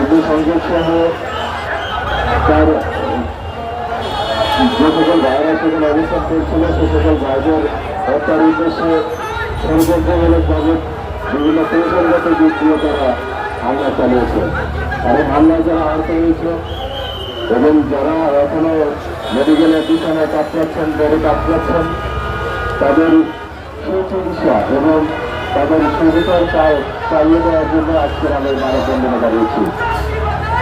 অগ্নিসংযোগ সহ তার যে সকল ভাইরা সেখানে অবস্থান করছিল সে সকল ভাইদের হত্যার উদ্দেশ্যে ষড়যন্ত্রমূলকভাবে বিভিন্ন কৌশলগত দিক দিয়ে তারা হামলা চালিয়েছে। কারণ হামলায় যারা আহত হয়েছে এবং যারা এখনও মেডিকেলের বিছানায় কাতরাচ্ছেন বেড়ে কাতরাচ্ছেন, তাদের সুচিকিৎসা এবং তাদের সুবিধার চাই চাইয়ে দেওয়ার জন্য আজকের আমি মানববন্ধনে দাঁড়িয়েছি।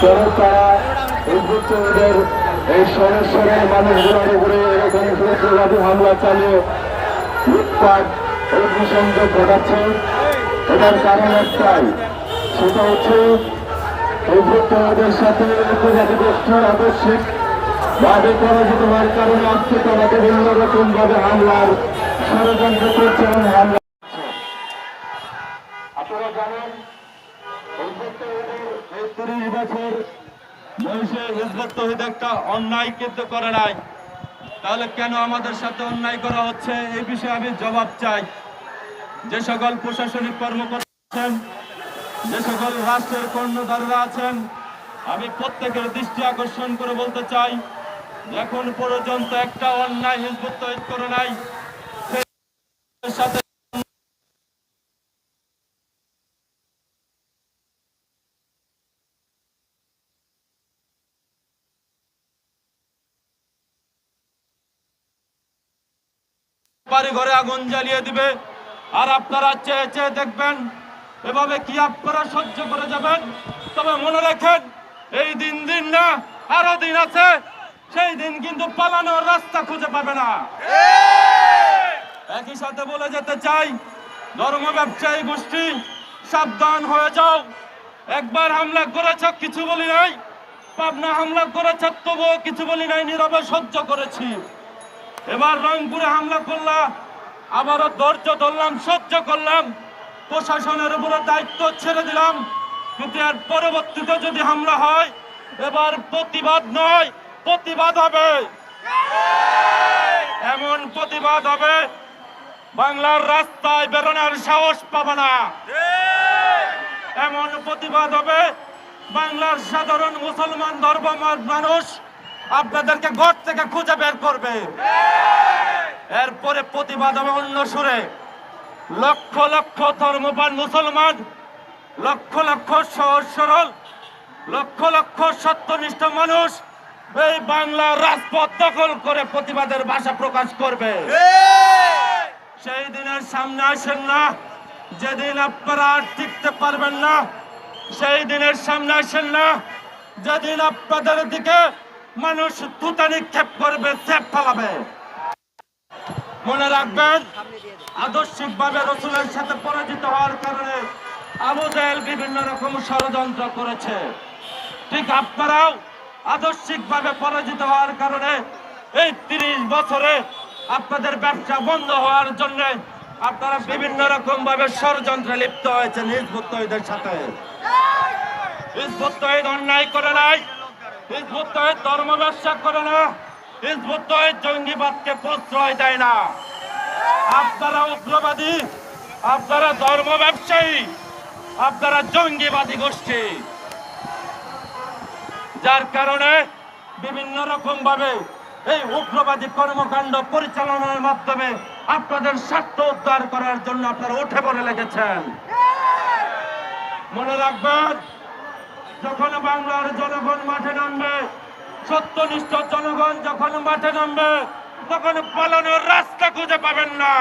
কেন তারা হিন্দুত্বদের এই সমস্যার মানুষগুলোর এরকম হামলা চালিয়ে লুটপাট অগ্নিসংযোগ ঘটাচ্ছে। এটার কারণ একটাই, সেটা হচ্ছে হিন্দুত্বদের সাথে উপজাতি গোষ্ঠীর হওয়ার কারণে তারা বিভিন্ন রকম ভাবে হামলার ষড়যন্ত্র করছে হামলা আপনারা জানেন হিন্দুত্বদের বছর বয়সে হিজবত তহিদ একটা অন্যায় কিন্তু করে নাই। তাহলে কেন আমাদের সাথে অন্যায় করা হচ্ছে? এই বিষয়ে আমি জবাব চাই। যে সকল প্রশাসনিক কর্মকর্তা আছেন, যে সকল রাষ্ট্রের কর্ণধাররা আছেন, আমি প্রত্যেকের দৃষ্টি আকর্ষণ করে বলতে চাই, এখন পর্যন্ত একটা অন্যায় হিজবত তহিদ করে নাই। সাথে বাড়ি ঘরে আগুন জ্বালিয়ে দিবে। আর আপনারা চেয়ে চেয়ে দেখবেন, এভাবে কি আপনারা সহ্য করে যাবেন? তবে মনে রাখেন, এই দিন দিন না, আরও দিন আছে, সেই দিন কিন্তু পালানোর রাস্তা খুঁজে পাবে না। একই সাথে বলে যেতে চাই, ধর্ম ব্যবসায়ী গোষ্ঠী, সাবধান হয়ে যাও। একবার হামলা করেছ, কিছু বলি নাই। পাবনা হামলা করেছ, তবুও কিছু বলি নাই, নীরবে সহ্য করেছি। এবার রংপুরে হামলা করলাম, আবারও ধৈর্য ধরলাম, সহ্য করলাম। প্রশাসনের উপরে দায়িত্ব ছেড়ে দিলাম, কিন্তু এর পরবর্তীতে যদি হামলা হয়, এবার প্রতিবাদ নয়, প্রতিবাদ হবে। এমন প্রতিবাদ হবে, বাংলার রাস্তায় বেরোনোর সাহস পাবে না। এমন প্রতিবাদ হবে, বাংলার সাধারণ মুসলমান ধর্ম মানুষ আপনাদেরকে ঘর থেকে খুঁজে বের করবে। এরপরে প্রতিবাদ হবে অন্য সুরে। লক্ষ লক্ষ ধর্মপান মুসলমান, লক্ষ লক্ষ সহজ সরল, লক্ষ লক্ষ সত্যনিষ্ঠ মানুষ এই বাংলার রাজপথ দখল করে প্রতিবাদের ভাষা প্রকাশ করবে। সেই দিনের সামনে আসেন না, যেদিন আপনারা আর টিকতে পারবেন না, সেই দিনের সামনে আসেন না, যেদিন আপনাদের দিকে মানুষ তুতা নিক্ষেপ করবে চেপ ফেলাবে। মনে রাখবেন আদর্শিক ভাবে রসুলের সাথে পরাজিত হওয়ার কারণে আবু জাহেল বিভিন্ন রকম ষড়যন্ত্র করেছে। ঠিক আপনারাও আদর্শিক ভাবে পরাজিত হওয়ার কারণে এই তিরিশ বছরে আপনাদের ব্যবসা বন্ধ হওয়ার জন্য আপনারা বিভিন্ন রকম ভাবে ষড়যন্ত্রে লিপ্ত হয়েছেন হিজবুত সাথে। হিজবুত অন্যায় করে নাই। ধর্ম ব্যবসা করে না দেয় না। আপনারা উগ্রবাদী, আপনারা ধর্ম ব্যবসায়ী আপনারা জঙ্গিবাদী গোষ্ঠী। যার কারণে বিভিন্ন রকম ভাবে এই উগ্রবাদী কর্মকাণ্ড পরিচালনার মাধ্যমে আপনাদের স্বার্থ উদ্ধার করার জন্য আপনারা উঠে পড়ে লেগেছেন। মনে রাখবেন যখন বাংলার জনগণ মাঠে নামবে সত্যনিষ্ঠ জনগণ যখন মাঠে নামবে, তখন পালানোর রাস্তা খুঁজে পাবেন না।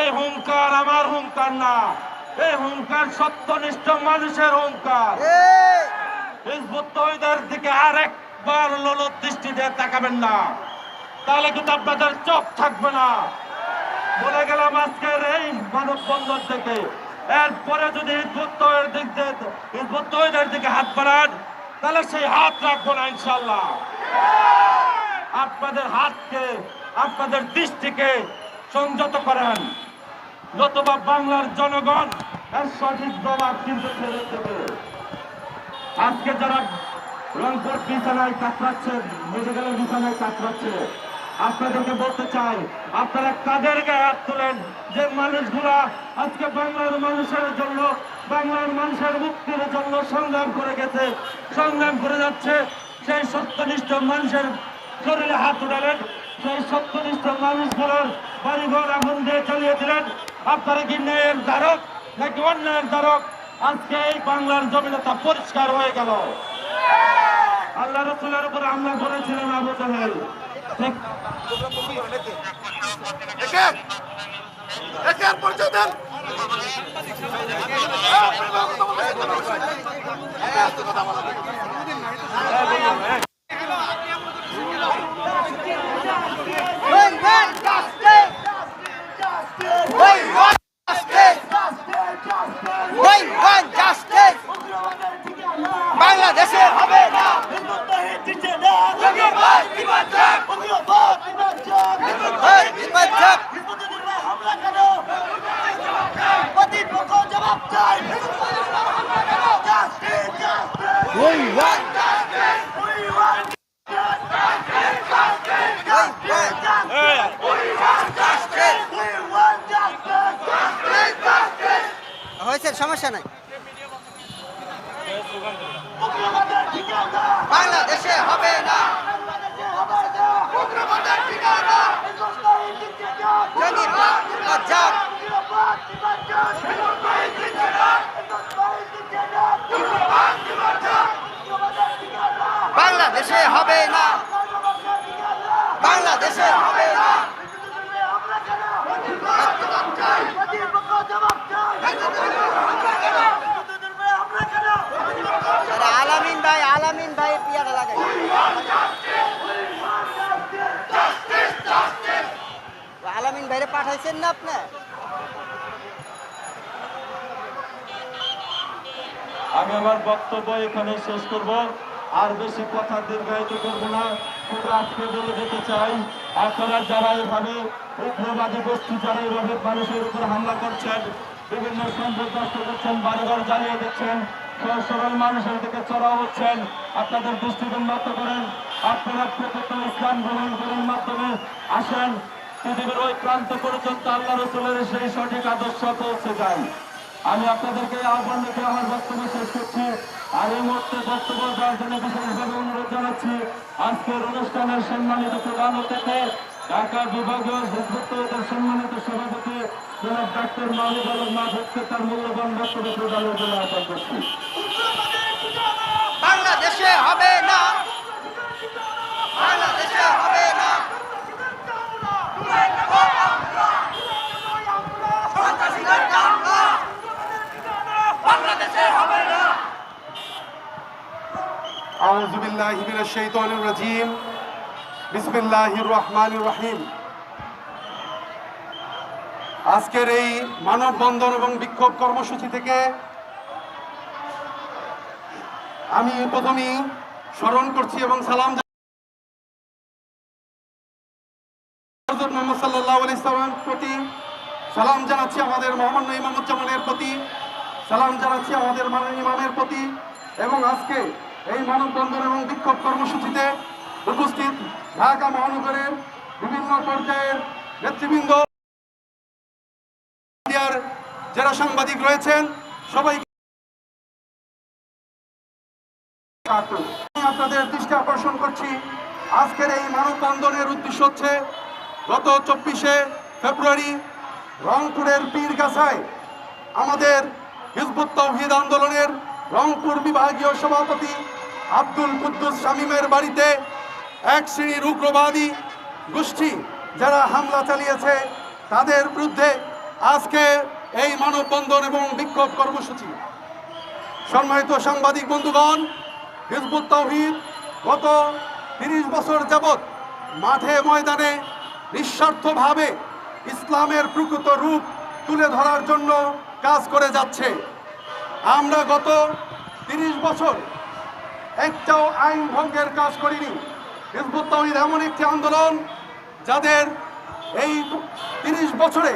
এই হুঙ্কার আমার হুঙ্কার না। এই হুঙ্কার সত্যনিষ্ঠ মানুষের হুঙ্কার হিজবুত তহিদের দিকে আর একবার লোলত দৃষ্টি দিয়ে তাকাবেন না। তাহলে কিন্তু আপনাদের চোখ থাকবে না। বলে গেলাম আজকের এই মানববন্ধন থেকে। এরপরে যদি হিজবুত্তহের দিক দিয়ে দিকে হাত বাড়ান, তাহলে সেই হাত রাখব না ইনশাল্লাহ আপনাদের হাতকে, আপনাদের দৃষ্টিকে সংযত করেন। নতুবা বাংলার জনগণ এর সঠিক জবাব কিন্তু ফেরত দেবে। আজকে যারা রংপুর বিছানায় কাতরাচ্ছে মেডিকেলের বিছানায় কাতরাচ্ছে আপনাদেরকে বলতে চাই, আপনারা কাদের গায়ে হাত তোলেন? যে মানুষগুলা আজকে বাংলার মানুষের জন্য, বাংলার মানুষের মুক্তির জন্য সংগ্রাম করে গেছে, সংগ্রাম করে যাচ্ছে, সেই সত্যনিষ্ঠ মানুষের শরীরে হাত উঠালেন, সেই সত্যনিষ্ঠ মানুষগুলোর বাড়িঘর আগুন দিয়ে চালিয়ে দিলেন। আপনারা কি ন্যায়ের দ্বারক নাকি অন্যায়ের দ্বারক আজকে এই বাংলার জমিনে তা পরিষ্কার হয়ে গেল। আল্লাহ রসুলের উপর হামলা করেছিলেন আবু জাহেল। ঠিক একে একে আর পরিচয় দেন We want justice! We want justice! We want justice! বাংলাদেশে হবে না এই বিপজ্জক! We want we want justice! হয়েছে সমস্যা নাই বাংলাদেশে হবে না যদি যাক বাংলাদেশে হবে না বাংলাদেশে হবে না আরে আলামিন ভাই আলামিন ভাই পিয়ারা লাগাই আলামিন ভাইরে পাঠাইছেন না আপনি? আমি আমার বক্তব্য এখানে শেষ করব। আর বেশি কথা দীর্ঘায়িত করব না। আজকে বলে যেতে চাই, আপনারা যারা এভাবে উগ্রবাদী গোষ্ঠী, যারা এভাবে মানুষের উপর হামলা করছেন, বিভিন্ন সম্পদ নষ্ট করছেন, বাড়িঘর জ্বালিয়ে দিচ্ছেন সরল মানুষের দিকে চড়াও হচ্ছেন, আপনাদের দৃষ্টিকে নত করেন, আপনারা প্রকৃত ইসলাম গ্রহণ করার মাধ্যমে আসেন পৃথিবীর ওই প্রান্ত পর্যন্ত আল্লাহ রসুলের সেই সঠিক আদর্শ পৌঁছে যায়। আমি আপনাদেরকে আহ্বান রেখে আমার বক্তব্য শেষ করছি। আর এই মুহূর্তে বক্তব্য দেওয়ার জন্য বিশেষভাবে অনুরোধ জানাচ্ছি, আজকের অনুষ্ঠানের সম্মানিত প্রধান অতিথি, ঢাকা বিভাগীয় হিজবুত্তর সম্মানিত সভাপতি, জনাব ডাক্তার মাহবুব আলম মাহবুবকে তার মূল্যবান বক্তব্য প্রদানের জন্য আহ্বান করছি। বাংলাদেশে হবে না। বাংলাদেশে হবে না আউযু বিল্লাহি মিনাশ শাইতানির রাজিম বিসমিল্লাহির রহমানির রহিম। আজকের এই মানববন্ধন এবং বিক্ষোভ কর্মসূচি থেকে আমি প্রথমেই স্মরণ করছি এবং সালাম হযরত মুহাম্মদ সাল্লাল্লাহু আলাইহি সাল্লামের প্রতি সালাম জানাচ্ছি আমাদের মহামান্য ইমামুজ্জামানের প্রতি। সালাম জানাচ্ছি আমাদের মাননীয় ইমামের প্রতি এবং আজকে এই মানববন্ধন এবং বিক্ষোভ কর্মসূচিতে উপস্থিত ঢাকা মহানগরের বিভিন্ন পর্যায়ের নেতৃবৃন্দ যারা সাংবাদিক রয়েছেন সবাই আপনাদের দৃষ্টি আকর্ষণ করছি। আজকের এই মানববন্ধনের উদ্দেশ্য হচ্ছে গত চব্বিশে ফেব্রুয়ারি রংপুরের পীরগাছায় আমাদের হিজবুত তৌহিদ আন্দোলনের রংপুর বিভাগীয় সভাপতি আব্দুল কুদ্দুস শামীমের বাড়িতে এক শ্রেণির উগ্রবাদী গোষ্ঠী যারা হামলা চালিয়েছে, তাদের বিরুদ্ধে আজকে এই মানববন্ধন এবং বিক্ষোভ কর্মসূচি। সম্মানিত সাংবাদিক বন্ধুগণ, হিজবুত তৌহিদ গত তিরিশ বছর যাবৎ মাঠে ময়দানে নিঃস্বার্থভাবে ইসলামের প্রকৃত রূপ তুলে ধরার জন্য কাজ করে যাচ্ছে। আমরা গত তিরিশ বছর একটাও আইন ভঙ্গের কাজ করিনি। হিজবুত তাওহীদ এমন একটি আন্দোলন যাদের এই তিরিশ বছরে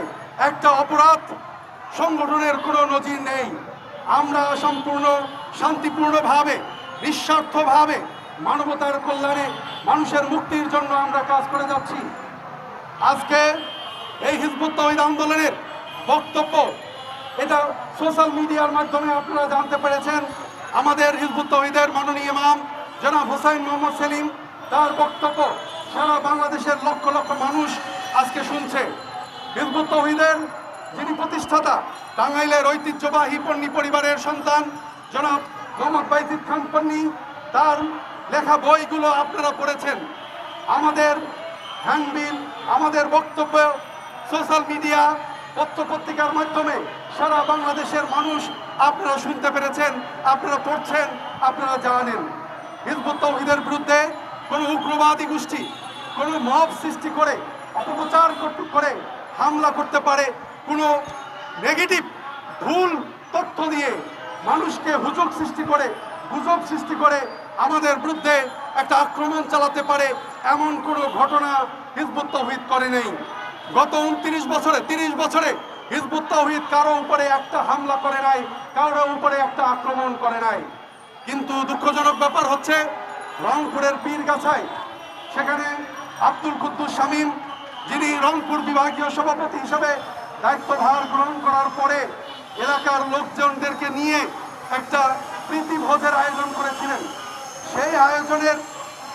একটা অপরাধ সংগঠনের কোনো নজির নেই। আমরা সম্পূর্ণ, শান্তিপূর্ণভাবে, নিঃস্বার্থভাবে মানবতার কল্যাণে মানুষের মুক্তির জন্য আমরা কাজ করে যাচ্ছি। আজকে এই হিজবুত তাওহীদ আন্দোলনের বক্তব্য, এটা সোশ্যাল মিডিয়ার মাধ্যমে আপনারা জানতে পেরেছেন। আমাদের হিজবুত তাওহীদের মাননীয় ইমাম জনাব হোসাইন মোহাম্মদ সেলিম, তার বক্তব্য, সারা বাংলাদেশের লক্ষ লক্ষ মানুষ আজকে শুনছে। হিজবুত তাওহীদের যিনি প্রতিষ্ঠাতা, টাঙ্গাইলের ঐতিহ্যবাহী পন্নী পরিবারের সন্তান জনাব মোহাম্মদ বাইজিদ খান পন্নী, তার লেখা বইগুলো আপনারা পড়েছেন। আমাদের হ্যান্ডবিল, আমাদের বক্তব্য, সোশ্যাল মিডিয়া পত্র পত্রিকার মাধ্যমে সারা বাংলাদেশের মানুষ আপনারা শুনতে পেরেছেন, আপনারা পড়ছেন, আপনারা জানেন। হিজবুত তৌহিদের বিরুদ্ধে কোনো উগ্রবাদী গোষ্ঠী, কোনো মব সৃষ্টি করে, অপপ্রচার করে, হামলা করতে পারে, কোনো নেগেটিভ, ভুল তথ্য দিয়ে মানুষকে হুজুগ সৃষ্টি করে, গুজব সৃষ্টি করে আমাদের বিরুদ্ধে একটা আক্রমণ চালাতে পারে এমন কোনো ঘটনা হিজবুত তৌহিদ করে নেই। গত উনত্রিশ বছরে, তিরিশ বছরে হিজবুত তৌহিদ কারও উপরে একটা হামলা করে নাই, কারও উপরে একটা আক্রমণ করে নাই। কিন্তু দুঃখজনক ব্যাপার হচ্ছে, রংপুরের পীরগাছায় সেখানে আব্দুল কুদ্দুস শামীম, যিনি রংপুর বিভাগীয় সভাপতি হিসেবে দায়িত্বভার গ্রহণ করার পরে এলাকার লোকজনদেরকে নিয়ে একটা প্রীতি ভোজের আয়োজন করেছিলেন। সেই আয়োজনের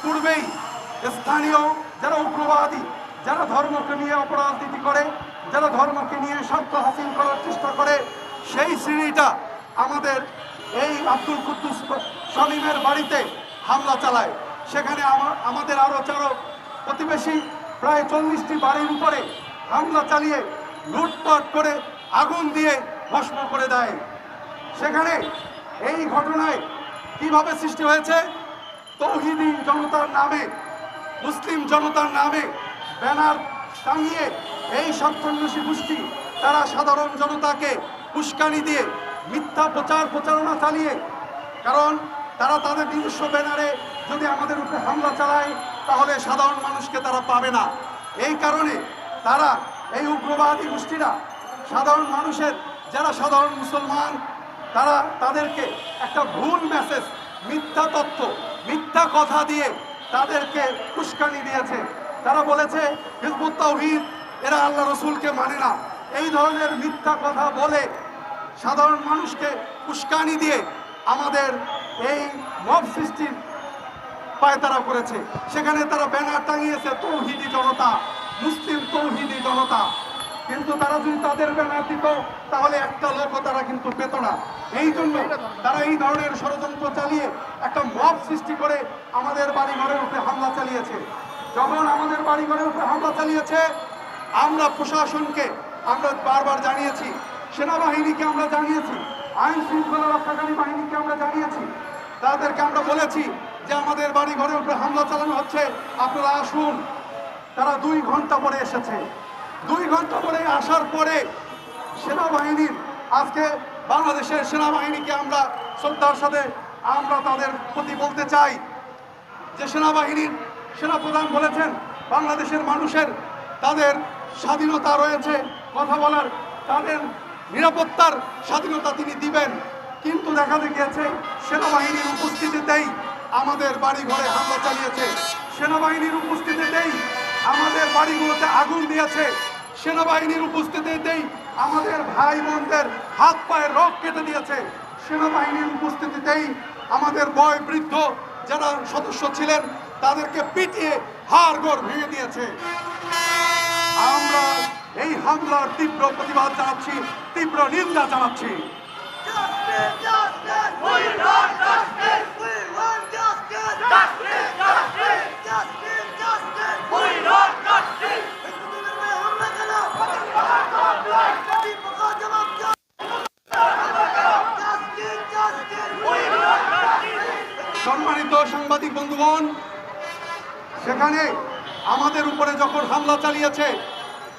পূর্বেই স্থানীয় যারা উগ্রবাদী, যারা ধর্মকে নিয়ে অপরাজনীতি করে, যারা ধর্মকে নিয়ে স্বার্থ হাসিল করার চেষ্টা করে, সেই শ্রেণীটা আমাদের এই আব্দুল কুদ্দুস শামীমের বাড়িতে হামলা চালায়। সেখানে আমা- আমাদের আরও চারো প্রতিবেশী প্রায় চল্লিশটি বাড়ির উপরে হামলা চালিয়ে লুটপাট করে আগুন দিয়ে ভস্ম করে দেয়। সেখানে এই ঘটনায় কীভাবে সৃষ্টি হয়েছে? তৌহিদি জনতার নামে, মুসলিম জনতার নামে ব্যানার টাঙিয়ে এই স্বার্থান্বেষী গোষ্ঠী, তারা সাধারণ জনতাকে উস্কানি দিয়ে মিথ্যা প্রচার প্রচারণা চালিয়ে, কারণ তারা তাদের নিজস্ব ব্যানারে যদি আমাদের উপরে হামলা চালায়, তাহলে সাধারণ মানুষকে তারা পাবে না। এই কারণে তারা, এই উগ্রবাদী গোষ্ঠীরা, সাধারণ মানুষের, যারা সাধারণ মুসলমান, তারা তাদেরকে একটা ভুল মেসেজ মিথ্যা তথ্য মিথ্যা কথা দিয়ে তাদেরকে উস্কানি দিয়েছে। তারা বলেছে, হিজবুত তাওহীদ, এরা আল্লাহ রসুলকে মানে না। এই ধরনের মিথ্যা কথা বলে সাধারণ মানুষকে উস্কানি দিয়ে আমাদের এই মব সৃষ্টির পায়তারা করেছে। সেখানে তারা ব্যানার টাঙিয়েছে, তৌহিদি জনতা, মুসলিম তৌহিদি জনতা। কিন্তু তারা যদি তাদের ব্যানার দিত, তাহলে একটা লোকও তারা কিন্তু পেত না। এই জন্য তারা এই ধরনের ষড়যন্ত্র চালিয়ে একটা মব সৃষ্টি করে আমাদের বাড়ি ঘরের উপরে হামলা চালিয়েছে। যখন আমাদের বাড়ি ঘরের উপরে হামলা চালিয়েছে, আমরা প্রশাসনকে আমরা বারবার জানিয়েছি, সেনাবাহিনীকে আমরা জানিয়েছি, আইন শৃঙ্খলা রক্ষাকারী বাহিনীকে আমরা জানিয়েছি। তাদেরকে আমরা বলেছি যে আমাদের বাড়ি ঘরের উপরে হামলা চালানো হচ্ছে, আপনারা আসুন। তারা দুই ঘণ্টা পরে এসেছে। দুই ঘণ্টা পরে আসার পরে সেনাবাহিনীর আজকে বাংলাদেশের সেনাবাহিনীকে আমরা শ্রদ্ধার সাথে আমরা তাদের প্রতি বলতে চাই যে সেনাবাহিনীর সেনাপ্রধান বলেছেন, বাংলাদেশের মানুষের তাদের স্বাধীনতা রয়েছে, কথা বলার, তাদের নিরাপত্তার স্বাধীনতা তিনি দিবেন। কিন্তু দেখা গিয়েছে সেনাবাহিনীর উপস্থিতিতেই আমাদের বাড়ি ঘরে হামলা চালিয়েছে। সেনাবাহিনীর উপস্থিতিতেই আমাদের বাড়িগুলোতে আগুন দিয়েছে। সেনাবাহিনীর উপস্থিতিতেই আমাদের ভাই বোনদের হাত পায়ের রক কেটে দিয়েছে। সেনাবাহিনীর উপস্থিতিতেই আমাদের বয় বৃদ্ধ যারা সদস্য ছিলেন, তাদেরকে পিটিয়ে হাড় গোড় ভেঙে দিয়েছে। আমরা এই হামলার তীব্র প্রতিবাদ জানাচ্ছি, তীব্র নিন্দা জানাচ্ছি। বন্ধুগণ সেখানে আমাদের উপরে যখন হামলা চালিয়েছে,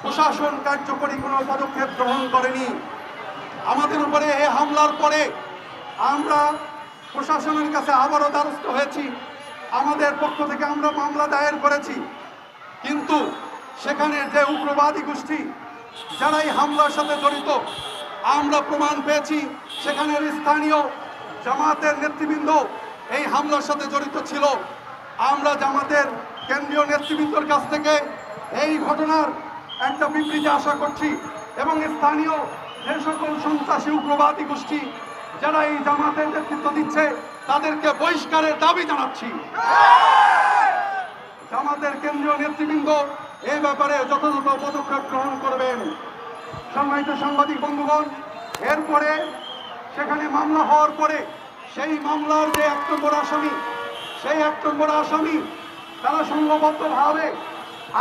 প্রশাসন কার্যকরী কোনো পদক্ষেপ গ্রহণ করেনি। আমাদের উপরে এ হামলার পরে আমরা প্রশাসনের কাছে আবারও দ্বারস্থ হয়েছি। আমাদের পক্ষ থেকে আমরা মামলা দায়ের করেছি। কিন্তু সেখানে যে উগ্রবাদী গোষ্ঠী, যারা এই হামলার সাথে জড়িত, আমরা প্রমাণ পেয়েছি। সেখানের স্থানীয় জামাতের নেতৃবৃন্দ এই হামলার সাথে জড়িত ছিল। আমরা জামাতের কেন্দ্রীয় নেতৃবৃন্দর কাছ থেকে এই ঘটনার একটা বিবৃতি আশা করছি এবং স্থানীয় যে সকল সন্ত্রাসী, উগ্রবাদী গোষ্ঠী যারা এই জামাতের নেতৃত্ব দিচ্ছে, তাদেরকে বহিষ্কারের দাবি জানাচ্ছি। জামাতের কেন্দ্রীয় নেতৃবৃন্দ এই ব্যাপারে যথাযথ পদক্ষেপ গ্রহণ করবেন। সম্মানিত সাংবাদিক বন্ধুগণ, এরপরে সেখানে মামলা হওয়ার পরে সেই মামলার যে এক নম্বর আসামি, সেই এক নম্বর আসামি তারা সংঘবদ্ধভাবে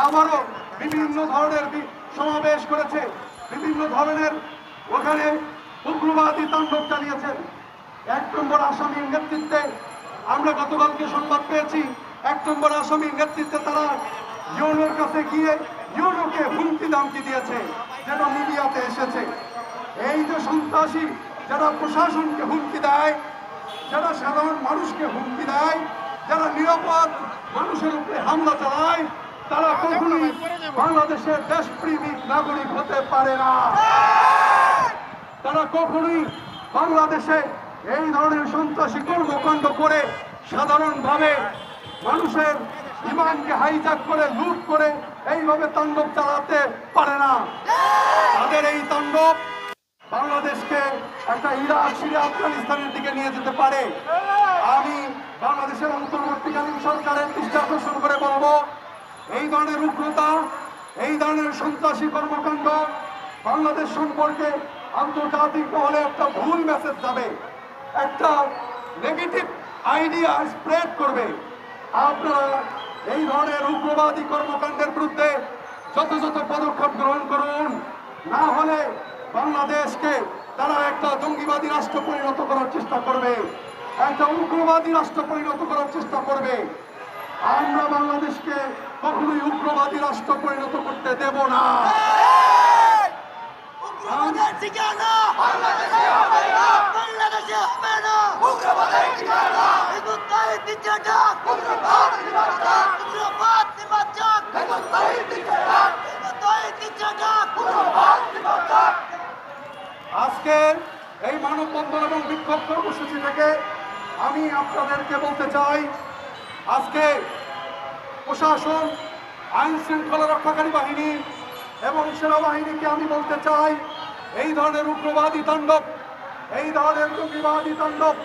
আবারও বিভিন্ন ধরনের সমাবেশ করেছে, বিভিন্ন ধরনের ওখানে উগ্রবাদী তাণ্ডব চালিয়েছেন। এক নম্বর আসামির নেতৃত্বে আমরা গতকালকে সংবাদ পেয়েছি, এক নম্বর আসামির নেতৃত্বে তারা ইউনোর কাছে গিয়ে ইউনোকে হুমকি দামকি দিয়েছে যেটা মিডিয়াতে এসেছে। এই যে সন্ত্রাসী যারা প্রশাসনকে হুমকি দেয় যারা সাধারণ মানুষকে হুমকি দেয় যারা নিরাপদ মানুষের উপরে হামলা চালায় তারা কখনোই বাংলাদেশের দেশপ্রেমিক নাগরিক হতে পারে না। তারা কখনোই বাংলাদেশে এই ধরনের সন্ত্রাসী কর্মকাণ্ড করে সাধারণভাবে মানুষের ইমানকে হাইজাক করে লুট করে এইভাবে তাণ্ডব চালাতে পারে না। তাদের এই তাণ্ডব বাংলাদেশকে একটা ইরাক, সিরিয়া, আফগানিস্তানের দিকে নিয়ে যেতে পারে। আমি বাংলাদেশের অন্তর্বর্তীকালীন সরকারের দৃষ্টি আকর্ষণ করে বলব, এই ধরনের উগ্রতা, এই ধরনের সন্ত্রাসী কর্মকাণ্ড বাংলাদেশ সম্পর্কে আন্তর্জাতিক মহলে একটা ভুল মেসেজ যাবে, একটা নেগেটিভ আইডিয়া স্প্রেড করবে। আপনারা এই ধরনের উগ্রবাদী কর্মকাণ্ডের বিরুদ্ধে যথাযথ পদক্ষেপ গ্রহণ করুন, না হলে বাংলাদেশকে তারা একটা জঙ্গিবাদী রাষ্ট্র পরিণত করার চেষ্টা করবে। একটা উগ্রবাদী রাষ্ট্র পরিণত করার চেষ্টা করবে। আমরা বাংলাদেশকে কখনোই উগ্রবাদী রাষ্ট্র পরিণত করতে দেব না। উগ্রবাদের ঠিকানা! বাংলাদেশে হবে না! বাংলাদেশে হবে না! উগ্রবাদের ঠিকানা! হিন্দুস্তানি দ্বিতীয়টা উগ্রবাদ নির্বাচন উগ্রবাদ নির্বাচন হিন্দুস্তানি দ্বিতীয়টা হিন্দুস্তানি দ্বিতীয়টা উগ্রবাদ নির্বাচন আজকে এই মানববন্ধন এবং বিক্ষোভ কর্মসূচি থেকে আমি আপনাদেরকে বলতে চাই, আজকে প্রশাসন, আইন শৃঙ্খলা রক্ষাকারী বাহিনী এবং সেনাবাহিনীকে আমি বলতে চাই, এই ধরনের উগ্রবাদী তাণ্ডব, এই ধরনের জঙ্গিবাদী তাণ্ডব,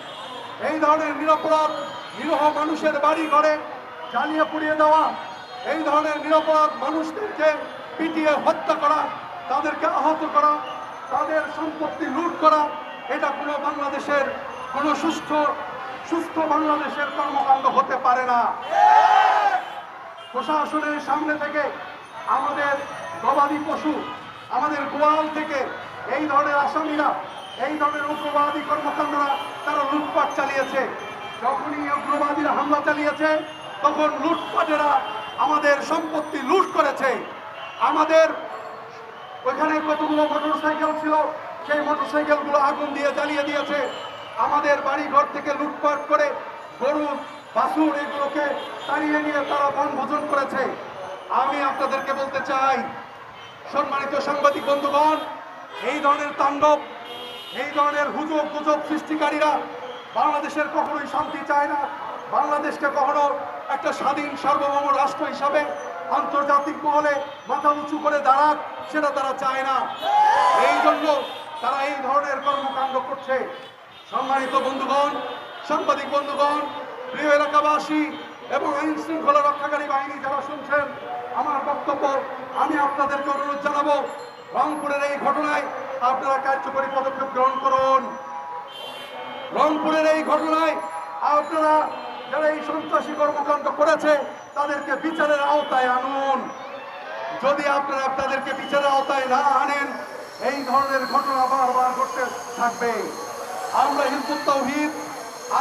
এই ধরনের নিরপরাধ, নিরহ মানুষের বাড়ি ঘরে জ্বালিয়ে পুড়িয়ে দেওয়া, এই ধরনের নিরপরাধ মানুষদেরকে পিটিয়ে হত্যা করা, তাদেরকে আহত করা তাদের সম্পত্তি লুট করা, এটা কোনো বাংলাদেশের, কোনো সুস্থ সুস্থ বাংলাদেশের কর্মকাণ্ড হতে পারে না। প্রশাসনের সামনে থেকে আমাদের গবাদি পশু, আমাদের গোয়াল থেকে এই ধরনের আসামিরা, এই ধরনের উগ্রবাদী কর্মকাণ্ডরা তারা লুটপাট চালিয়েছে। যখনই উগ্রবাদীরা হামলা চালিয়েছে, তখন লুটপাটেরা আমাদের সম্পত্তি লুট করেছে। আমাদের ওইখানে কতগুলো মোটরসাইকেল ছিল, সেই মোটরসাইকেলগুলো আগুন দিয়ে জ্বালিয়ে দিয়েছে। আমাদের বাড়ি ঘর থেকে লুটপাট করে গরু, বাছুর এগুলোকে তাড়িয়ে নিয়ে তারা বনভোজন করেছে। আমি আপনাদেরকে বলতে চাই, সম্মানিত সাংবাদিক বন্ধুগণ, এই ধরনের তাণ্ডব, এই ধরনের হুজুগ গুজব সৃষ্টিকারীরা বাংলাদেশের কখনোই শান্তি চায় না। বাংলাদেশকে কখনো একটা স্বাধীন সার্বভৌম রাষ্ট্র হিসাবে আন্তর্জাতিক মহলে মাথা উঁচু করে দাঁড়াক, সেটা তারা চায় না। এই জন্য তারা এই ধরনের কর্মকাণ্ড করছে। সম্মানিত বন্ধুগণ, সাংবাদিক বন্ধুগণ, প্রিয় এলাকাবাসী এবং আইন শৃঙ্খলা রক্ষাকারী বাহিনী যারা শুনছেন, আমার বক্তব্য আমি আপনাদেরকে অনুরোধ জানাব, রংপুরের এই ঘটনায় আপনারা কার্যকরী পদক্ষেপ গ্রহণ করুন। রংপুরের এই ঘটনায় আপনারা যারা এই সন্ত্রাসী কর্মকাণ্ড করেছে তাদেরকে বিচারের আওতায় আনুন। যদি আপনারা তাদেরকে বিচারের আওতায় না আনেন, এই ধরনের ঘটনা বারবার ঘটতে থাকবে। আমরা হিন্দুত তৌহিদ,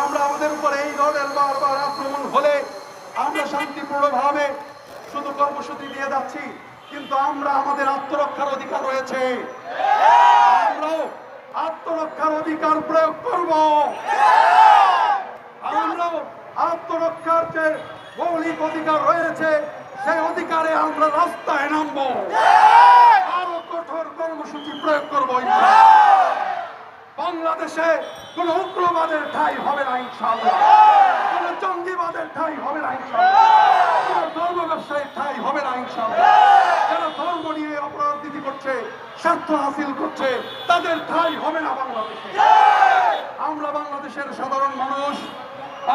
আমরা আমাদের উপরে এই ধরনের বারবার আক্রমণ হলে আমরা শান্তিপূর্ণভাবে শুধু কর্মসূচি দিয়ে যাচ্ছি, কিন্তু আমরা আমাদের আত্মরক্ষার অধিকার রয়েছে। আমরাও আত্মরক্ষার অধিকার প্রয়োগ করব। আমরা আত্মরক্ষার যে মৌলিক অধিকার রয়েছে, সেই অধিকারে আমরা রাস্তায় নামবো। আরও কঠোর কর্মসূচি প্রয়োগ করব বাংলাদেশে কোন উগ্রবাদের ঠাই হবে না কোন জঙ্গিবাদের ঠাই হবে না, ইনশাআল্লাহ। ধর্ম ব্যবসায়ীর ঠাই হবে না, ইনশাআল্লাহ। যারা ধর্ম নিয়ে অপরাধনীতি করছে, স্বার্থ হাসিল করছে, তাদের ঠাই হবে না বাংলাদেশে। আমরা বাংলাদেশের সাধারণ মানুষ।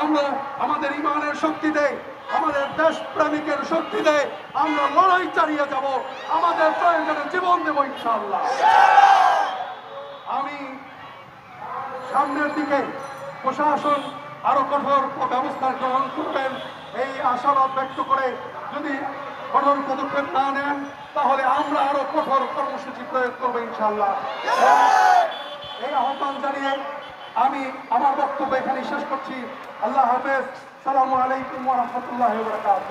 আমরা আমাদের ইমানের শক্তিতে আমাদের দেশ প্রেমিকের শক্তিতে আমরা লড়াই চালিয়ে যাব। আমাদের প্রয়োজনে জীবন দেব ইনশাআল্লাহ। আমি সামনের দিকে প্রশাসন আরও কঠোর ব্যবস্থা গ্রহণ করবেন এই আশাবাদ ব্যক্ত করে যদি কঠোর পদক্ষেপ না নেন, তাহলে আমরা আরও কঠোর কর্মসূচি প্রয়োগ করব ইনশাল্লাহ এই আহ্বান জানিয়ে আমি আমার বক্তব্য এখানে শেষ করছি। আল্লাহ হাফেজ। সালাম আলাইকুম রহমতুল্লাহ বরকাত